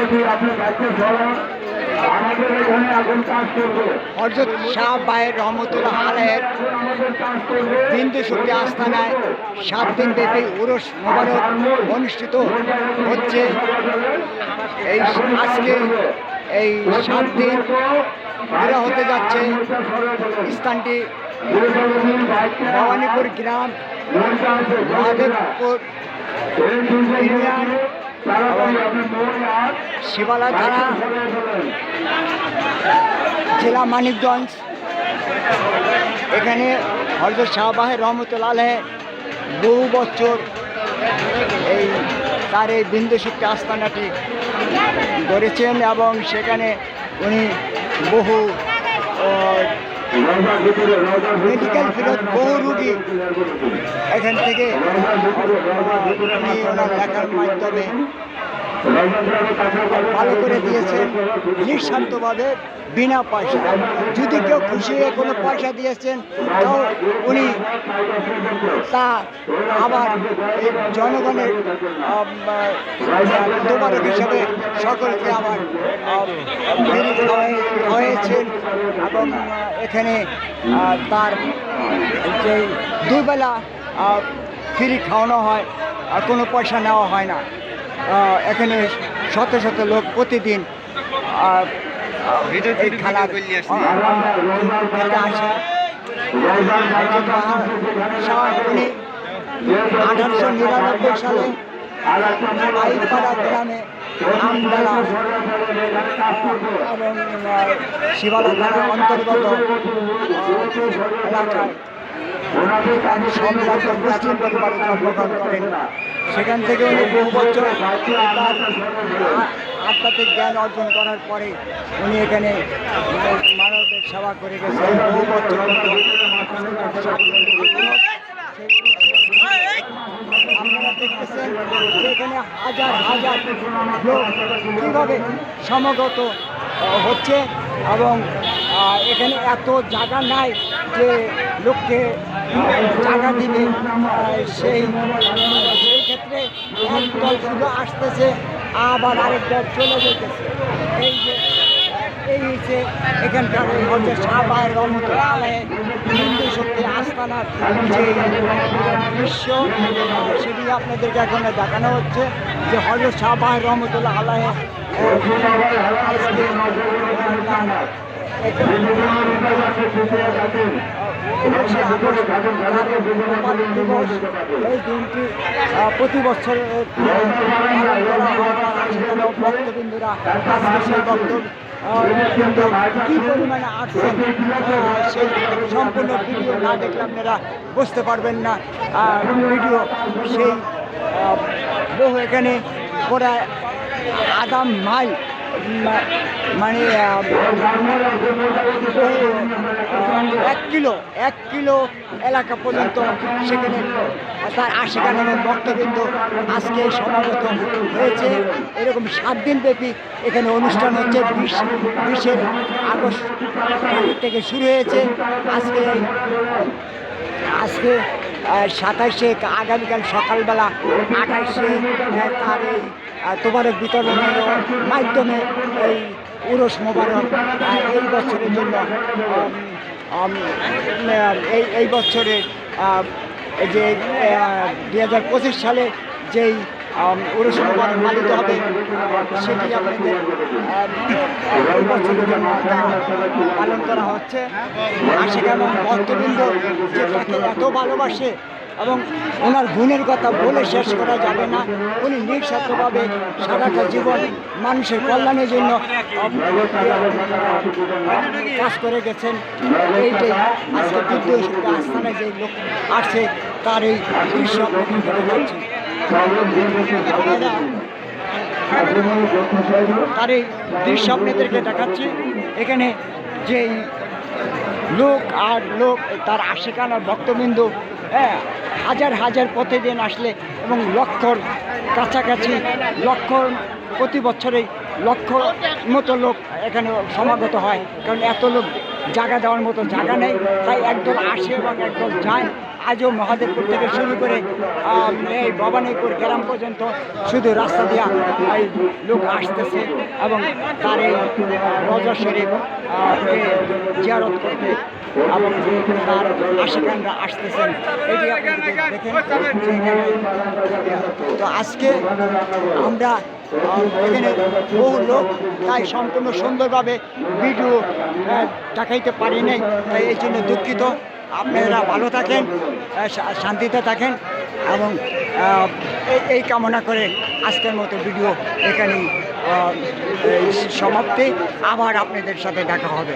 বলেছি আপনি কাছে চলুন আমাদের এখানে এখন কাজ হজরত শাহ বায়ের রহমতুল্লাহ আলহের হিন্দু শক্তি আস্থানায় সাত দিন ব্যাপী উরস মোবারক অনুষ্ঠিত হচ্ছে। এই আজকে এই সাত দিন পুরো হতে যাচ্ছে। স্থানটি ভবানীপুর গ্রাম মহাদেবপুর ইউনিয়ন শিবালা থানা, জেলা মানিকগঞ্জ। এখানে হজরত শাহবাহের রহমতুল্লাহ বহু বছর এই তার এই বিন্দু শক্তি আস্থানাটি গড়েছেন এবং সেখানে উনি বহু মেডিকেল ফিরত বহু রুগী এখান থেকে উনি ওনার লেখার মাধ্যমে ভালো করে দিয়েছেন নিঃস্বার্থভাবে বিনা পয়সা যদি কেউ খুশি হয়ে কোনো পয়সা দিয়েছেন, তাও উনি তা আবার জনগণের দোবারক হিসাবে সকলকে আবার খাওয়াইছেন এবং এখানে তার যে দুবেলা ফ্রি খাওয়ানো হয়, আর কোনো পয়সা নেওয়া হয় না। এখানে শত শত লোক প্রতিদিন এই আসে। আঠারোশো নিরানব্বই সালে আইপাড়া গ্রামে আমডালা এবং শিবালা থানার অন্তর্গত করেন সেখান থেকে উনি বহু বছর আধ্যাত্মিক জ্ঞান অর্জন করার পরে উনি এখানে মানবদের সেবা করে গেছেন। বহু বছর আপনারা দেখতেছেন এখানে হাজার হাজার লোক কীভাবে সমাগত হচ্ছে এবং এখানে এত জায়গা নাই যে লোককে জায়গা দিবে। সেই সেই ক্ষেত্রে এক দল শুধু আসতেছে, আবার আরেক দল চলে যেতেছে এই যে, এই এখানকার যে দৃশ্য, সেটি আপনাদেরকে এখন দেখানো হচ্ছে যে এই দিনটি প্রতি বছর ভক্তবিন্দুরা কি পরিমাণে আসছেন সেই সম্পূর্ণ ভিডিও না দেখলে আপনারা বুঝতে পারবেন না ভিডিও সেই বহু এখানে প্রায় আধা মাইল মানে কিলো এক কিলো এলাকা পর্যন্ত সেখানে তার আশিকান এবং ভক্তবৃন্দ আজকে সমাগত হয়েছে। এরকম সাত দিন ব্যাপী এখানে অনুষ্ঠান হচ্ছে বিশ বিশের আগস্ট থেকে শুরু হয়েছে। আজকে আজকে সাতাইশে আগামীকাল সকালবেলা আঠাইশে তার এই আহ, তোবারক বিতরণের মাধ্যমে এই উরস মোবারক এই বছরের জন্য এই এই বছরে যে দু হাজার পঁচিশ সালে যেই অনুষ্ঠান পালিত হবে, সেটি আপনাদের পালন করা হচ্ছে। আশিক কেমন ভক্তবৃন্দ যে তাকে এত ভালোবাসে এবং ওনার গুণের কথা বলে শেষ করা যাবে না। উনি নিঃস্বার্থভাবে সারাটা জীবন মানুষের কল্যাণের জন্য কাজ করে গেছেন। এইটাই আজকে শক্তি আস্থানে যে লোক আসছে, তার এই তার এই দৃশ্য দেখাচ্ছি। এখানে যেই লোক আর লোক, তার আশেকান আর ভক্তবিন্দু হ্যাঁ হাজার হাজার প্রতিদিন আসলে এবং লক্ষর কাছাকাছি লক্ষ প্রতি বছরেই লক্ষ মতো লোক এখানে সমাগত হয়। কারণ এত লোক জায়গা দেওয়ার মতো জায়গা নেই, তাই একদল আসে এবং একদল যায়। আজও মহাদেবপুর থেকে শুরু করে এই ভবানীপুর গ্রাম পর্যন্ত শুধু রাস্তা দিয়া এই লোক আসতেছে এবং তার এই রজা জিয়ারত করতে এবং তার আশিকানরা আসতেছেন এটি দেখেন তো আজকে আমরা এখানে বহু লোক, তাই সম্পূর্ণ সুন্দরভাবে ভিডিও দেখাইতে পারি নাই, তাই এই জন্য দুঃখিত। আপনারা ভালো থাকেন শান্তিতে থাকেন এবং এই- কামনা করে আজকের মতো ভিডিও এখানে সমাপ্তি। আবার আপনাদের সাথে দেখা হবে।